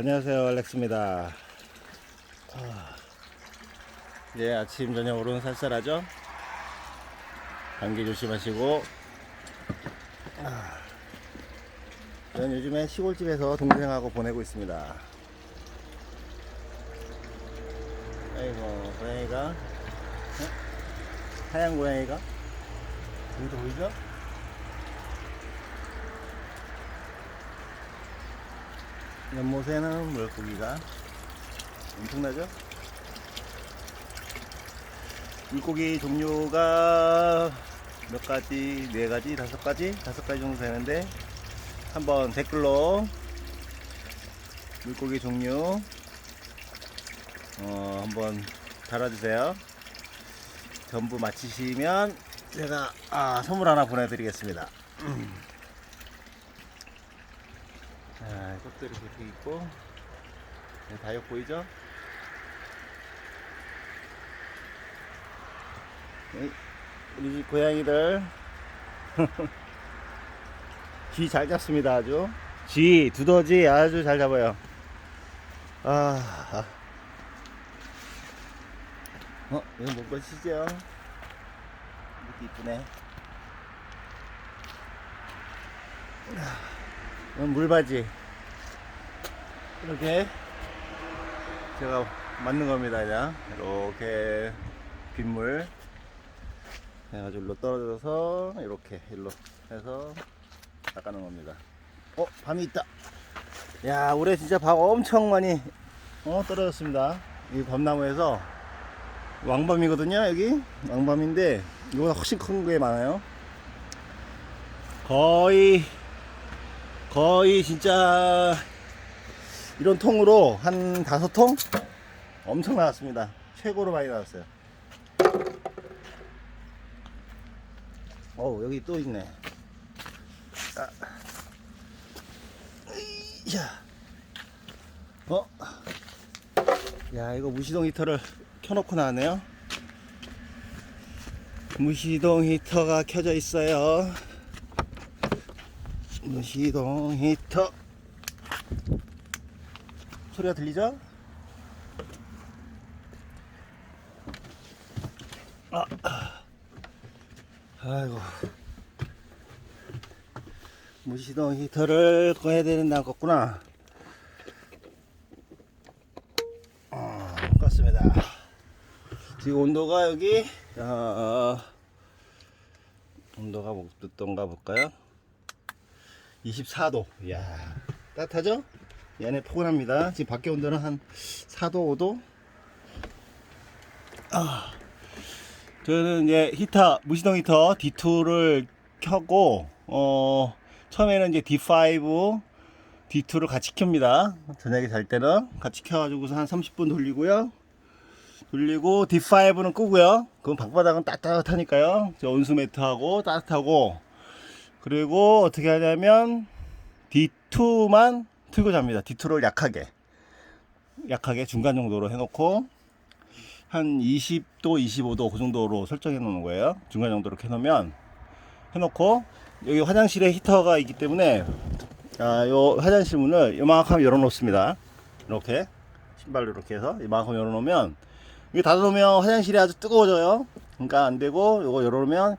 안녕하세요 알렉스입니다. 아, 아침 저녁으로는 쌀쌀하죠? 감기 조심하시고. 아, 저는 요즘에 시골집에서 동생하고 보내고 있습니다. 아이고 고양이가? 어? 하얀 고양이가? 여기도 보이죠? 연못에는 물고기가 엄청나죠? 물고기 종류가 몇 가지, 네 가지, 다섯 가지, 다섯 가지 정도 되는데 한번 댓글로 물고기 종류 어, 한번 달아주세요. 전부 마치시면 제가 아, 선물 하나 보내드리겠습니다. 이렇게 돼 있고, 네, 다육 보이죠? 네, 우리 집 고양이들. 쥐 잘 잡습니다 아주. 쥐 두더지 아주 잘 잡아요. 아, 아. 어 이거 뭔 것이죠? 이것도 이쁘네. 이건 물바지 이렇게 제가 맞는 겁니다 그냥. 이렇게 빗물. 해가지고 일로 떨어져서 이렇게 일로 해서 닦아놓은 겁니다. 어 밤이 있다. 야 올해 진짜 밤 엄청 많이 어 떨어졌습니다. 이 밤나무에서 왕밤이거든요 여기? 왕밤인데 이거보다 훨씬 큰 게 많아요. 거의 거의 진짜 이런 통으로 한 다섯 통? 엄청 나왔습니다. 최고로 많이 나왔어요. 어우 여기 또 있네. 아. 야. 어? 야 이거 무시동 히터를 켜놓고 나왔네요. 무시동 히터가 켜져 있어요. 무시동 히터 소리가 들리죠? 아, 아이고. 무시동 히터를 꺼야 되는 나겠구나. 어, 껐습니다. 지금 온도가 여기 어, 온도가 뭐 어떤가 볼까요? 24도. 이야 따뜻하죠? 이 안에 포근합니다. 지금 밖에 온도는 한 4도 5도? 아, 저는 이제 히터 무시동 히터 D2를 켜고 어 처음에는 이제 D5 D2를 같이 켭니다. 저녁에 잘 때는. 같이 켜가지고서 한 30분 돌리고요. 돌리고 D5는 끄고요. 그럼 방바닥은 따뜻하니까요. 저 온수 매트하고 따뜻하고. 그리고 어떻게 하냐면 D2만 틀고 잡니다. D2를 약하게 약하게 중간 정도로 해놓고 한 20도, 25도 그 정도로 설정해 놓는 거예요. 중간 정도로 해놓으면 해놓고 여기 화장실에 히터가 있기 때문에 아, 요 화장실 문을 요만큼 열어놓습니다. 이렇게 신발로 이렇게 해서 이만큼 열어놓으면 이게 닫아놓으면 화장실이 아주 뜨거워져요. 그러니까 안 되고 요거 열어놓으면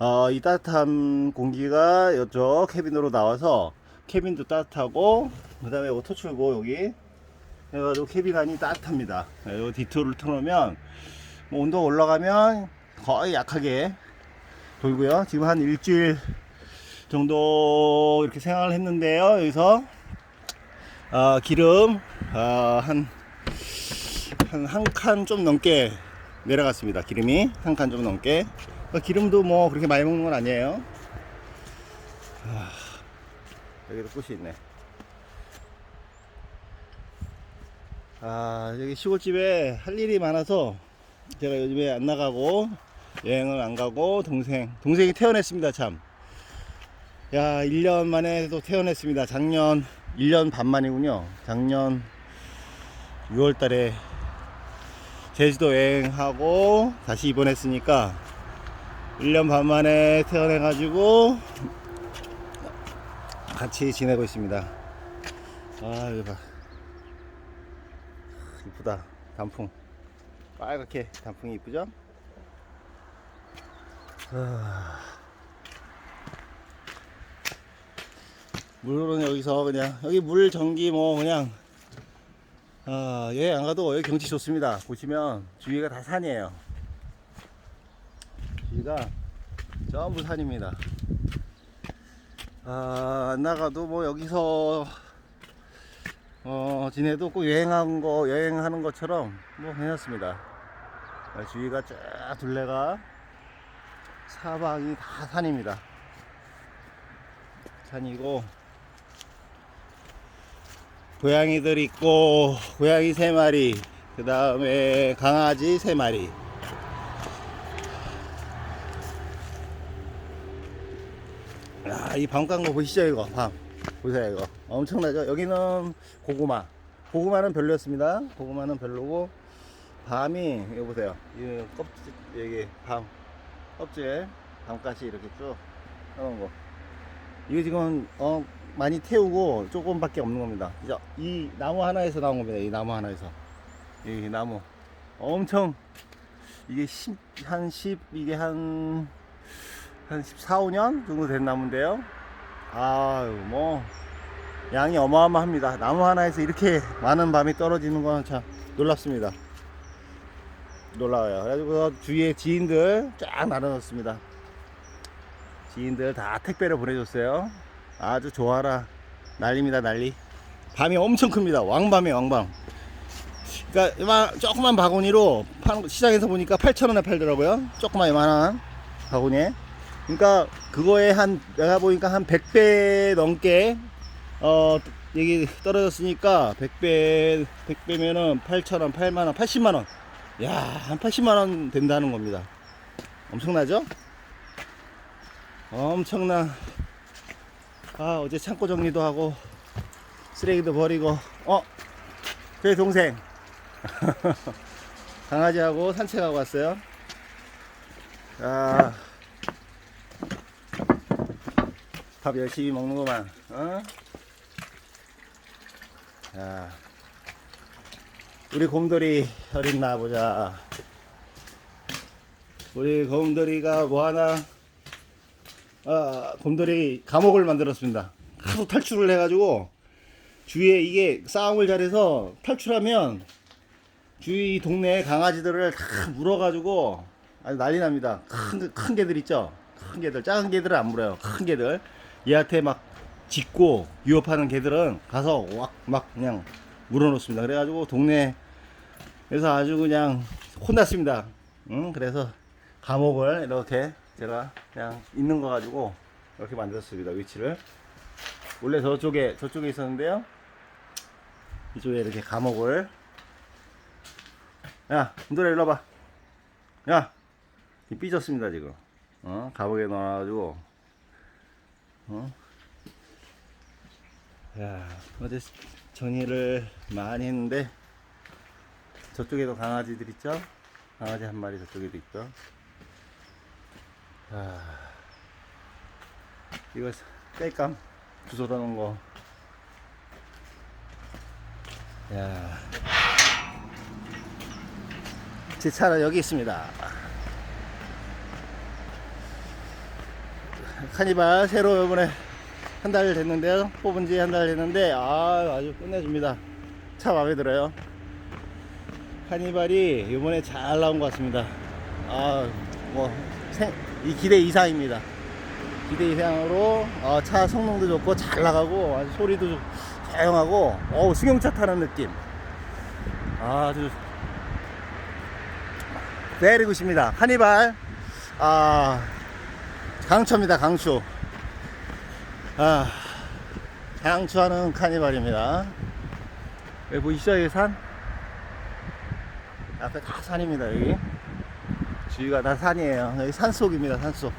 어, 이 따뜻한 공기가 이쪽 캐빈으로 나와서 캐빈도 따뜻하고 그 다음에 오토 출고 여기. 그래가지고 캐빈 안이 따뜻합니다. 요 디토를 틀어놓으면 뭐 온도 올라가면 거의 약하게 돌고요. 지금 한 일주일 정도 이렇게 생활을 했는데요 여기서. 어, 기름 어, 한 한한칸좀 넘게 내려갔습니다 기름이. 한 칸 좀 넘게. 어, 기름도 뭐 그렇게 많이 먹는 건 아니에요. 아, 여기도 꽃이 있네. 아 여기 시골집에 할 일이 많아서 제가 요즘에 안 나가고 여행을 안 가고 동생 동생이 태어났습니다 참. 야 1년 만에 또 태어났습니다. 작년 1년 반 만이군요. 작년 6월 달에 제주도 여행하고 다시 입원했으니까 1년 반 만에 태어나 가지고 같이 지내고 있습니다 아 이거 봐 이쁘다 단풍 빨갛게 단풍이 이쁘죠? 아... 물은 여기서 그냥 여기 물 전기 뭐 그냥 아, 여행 안 가도 여기 경치 좋습니다. 보시면 주위가 다 산이에요. 주위가 전부 산입니다. 아, 안 나가도 뭐 여기서 어, 지내도 꼭 여행한 거, 여행하는 것처럼 뭐 괜찮습니다. 아, 주위가 쫙 둘레가 사방이 다 산입니다. 산이고 고양이들 있고 고양이 세 마리 그 다음에 강아지 세 마리 아, 이밤 깐 거 보시죠 이거? 밤. 보세요 이거. 엄청나죠? 여기는 고구마. 고구마는 별로였습니다. 고구마는 별로고 밤이 이거 보세요. 이 껍질 여기 밤. 껍질 밤까지 이렇게 쭉 해놓은 거. 이거 지금 어 많이 태우고 조금밖에 없는 겁니다. 이제 이 나무 하나에서 나온 겁니다. 이 나무 하나에서. 이 나무. 엄청 이게 10, 한 10, 이게 한, 한 14, 5년 정도 된 나무인데요. 아유, 뭐, 양이 어마어마합니다. 나무 하나에서 이렇게 많은 밤이 떨어지는 건 참 놀랍습니다. 놀라워요. 그래가지고 주위에 지인들 쫙 나눠줬습니다. 지인들 다 택배를 보내줬어요. 아주 좋아라. 난리입니다, 난리. 밤이 엄청 큽니다. 왕밤이 왕밤. 그러니까 이만 조그만 바구니로 시장에서 보니까 8,000원에 팔더라고요. 조그만 이만한 바구니에. 그러니까 그거에 한 내가 보니까 한 100배 넘게 어 여기 떨어졌으니까 100배 100배면은 8,000원, 8만 원, 80만 원. 야, 한 80만 원 된다는 겁니다. 엄청나죠? 엄청나. 아, 어제 창고 정리도 하고 쓰레기도 버리고 어, 저희 동생 강아지하고 산책하고 왔어요. 아, 밥 열심히 먹는구만. 어? 자, 우리 곰돌이 어딨나 보자. 우리 곰돌이가 뭐 하나? 아, 곰돌이 감옥을 만들었습니다. 하도 탈출을 해가지고 주위에 이게 싸움을 잘해서 탈출하면 주위 동네 강아지들을 다 물어가지고 아주 난리 납니다. 큰, 큰 개들 있죠? 큰 개들, 작은 개들은 안 물어요. 큰 개들. 얘한테 막 짖고 위협하는 개들은 가서 왁, 막 그냥 물어놓습니다. 그래가지고 동네에서 아주 그냥 혼났습니다. 응? 그래서 감옥을 이렇게 제가 그냥 있는 거 가지고 이렇게 만들었습니다. 위치를. 원래 저쪽에, 저쪽에 있었는데요. 이쪽에 이렇게 감옥을. 야, 문들아 일로 와봐. 야, 삐졌습니다, 지금. 어, 감옥에 넣어가지고. 어? 야, 어제 정리를 많이 했는데, 저쪽에도 강아지들 있죠? 강아지 한 마리 저쪽에도 있죠? 아, 이거 땔감 주워다 놓은 거. 야, 제 차는 여기 있습니다. 카니발 새로 이번에 한 달 됐는데요. 뽑은 지 한 달 됐는데, 아, 아주 끝내줍니다. 차 마음에 들어요. 카니발이 이번에 잘 나온 것 같습니다. 아, 뭐, 생, 이 기대 이상입니다. 기대 이상으로 어, 차 성능도 좋고 잘 나가고 아주 소리도 좀 조용하고 어우 승용차 타는 느낌 아주 내리고 싶습니다 카니발 아 강추입니다 강추 아 강추하는 카니발입니다 여기 보이시죠 여기 산 앞에 다 산입니다 여기 주위가 다 산이에요 여기 산속입니다 산속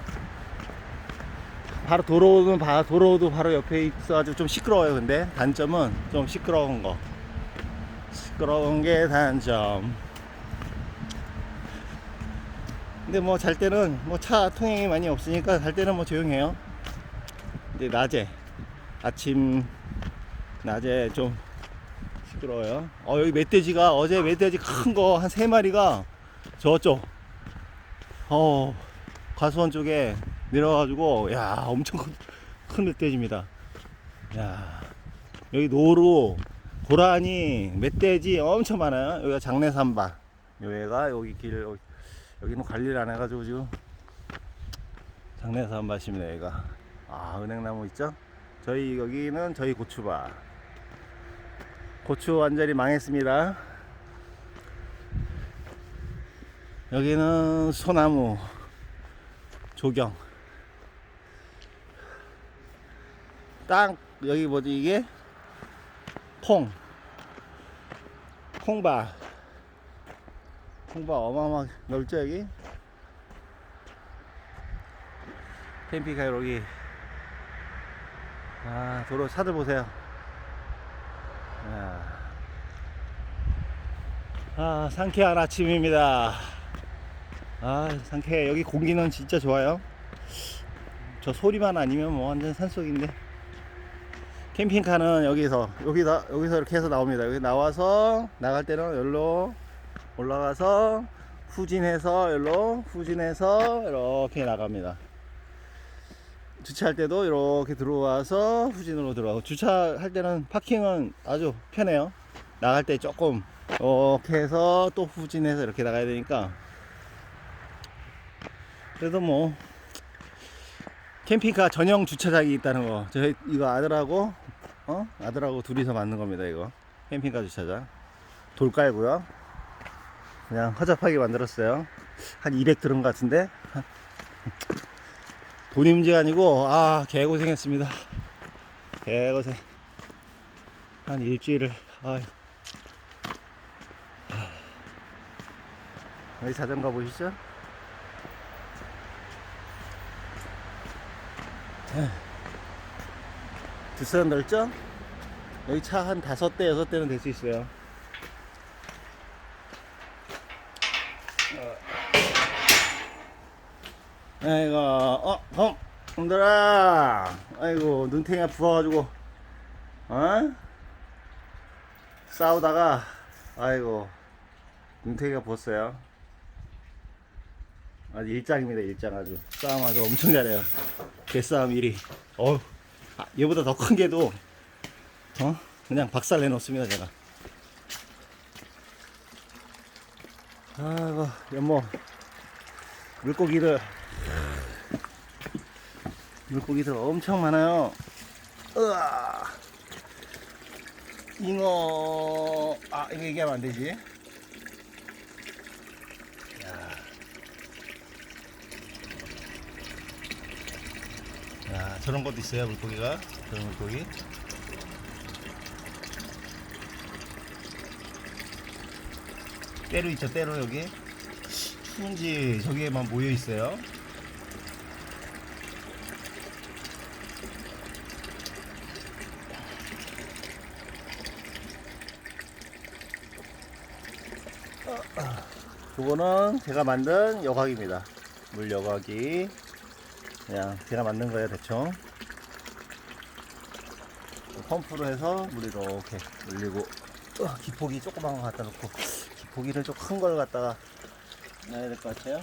바로 도로는 바 도로도 바로 옆에 있어가지고 좀 시끄러워요. 근데 단점은 좀 시끄러운 거. 시끄러운 게 단점. 근데 뭐 잘 때는 뭐 차 통행이 많이 없으니까 잘 때는 뭐 조용해요. 근데 낮에 아침 낮에 좀 시끄러워요. 어, 여기 멧돼지가 어제 멧돼지 큰 거 한 세 마리가 저쪽 어 과수원 쪽에 내려가지고 야 엄청 큰, 큰 멧돼지입니다. 야 여기 노루 고라니 멧돼지 엄청 많아요. 여기가 장내삼바 여기가 여기 길 여기- 여기는 관리를 안 해가지고 지금 장내삼바입니다 여기가. 아 은행나무 있죠? 저희 여기는 저희 고추밭. 고추 완전히 망했습니다. 여기는 소나무 조경. 땅 여기 뭐지 이게? 콩. 콩밭 콩밭 어마어마 넓죠 여기? 캠핑카 여기. 아 도로 차들 보세요. 야. 아 상쾌한 아침입니다. 아 상쾌해. 여기 공기는 진짜 좋아요. 저 소리만 아니면 뭐 완전 산속인데. 캠핑카는 여기서 여기다 여기서 이렇게 해서 나옵니다. 여기 나와서 나갈 때는 여기로 올라가서 후진해서 여기로 후진해서 이렇게 나갑니다. 주차할 때도 이렇게 들어와서 후진으로 들어가고 주차할 때는 파킹은 아주 편해요. 나갈 때 조금 이렇게 해서 또 후진해서 이렇게 나가야 되니까. 그래도 뭐 캠핑카 전용 주차장이 있다는 거 저희 이거 아들하고 어? 아들하고 둘이서 만든 겁니다 이거. 캠핑카 주차장. 돌 깔고요 그냥 허접하게 만들었어요 한 200 들은 것 같은데 돈이 문제가 아니고 아 개고생했습니다 개고생 한 일주일을 아 여기 자전거 보이시죠? 두선 넓죠? 여기 차 한 다섯 대 여섯 대는 될 수 있어요. 아이고, 어, 홈, 놈들아. 아이고, 눈탱이가 부어가지고, 어? 싸우다가, 아이고, 눈탱이가 부었어요. 아주 일장입니다, 일장 아주. 싸움 아주 엄청 잘해요. 개싸움 1위. 어우, 아, 얘보다 더 큰 개도, 어? 그냥 박살 내놓습니다, 제가. 아이고, 연모. 물고기들. 물고기들 엄청 많아요. 으아. 잉어. 아, 이거 얘기하면 안 되지. 야, 저런 것도 있어요, 물고기가. 저런 물고기. 때로 있죠, 때로 여기. 추운지 저기에만 모여 있어요. 그거는 제가 만든 여과기입니다. 물 여과기. 그냥 제가 만든 거예요 대충 펌프로 해서 물이 이렇게 물리고 어, 기포기 조그만 거 갖다 놓고 기포기를 좀 큰 걸 갖다가 놔야 될 것 같아요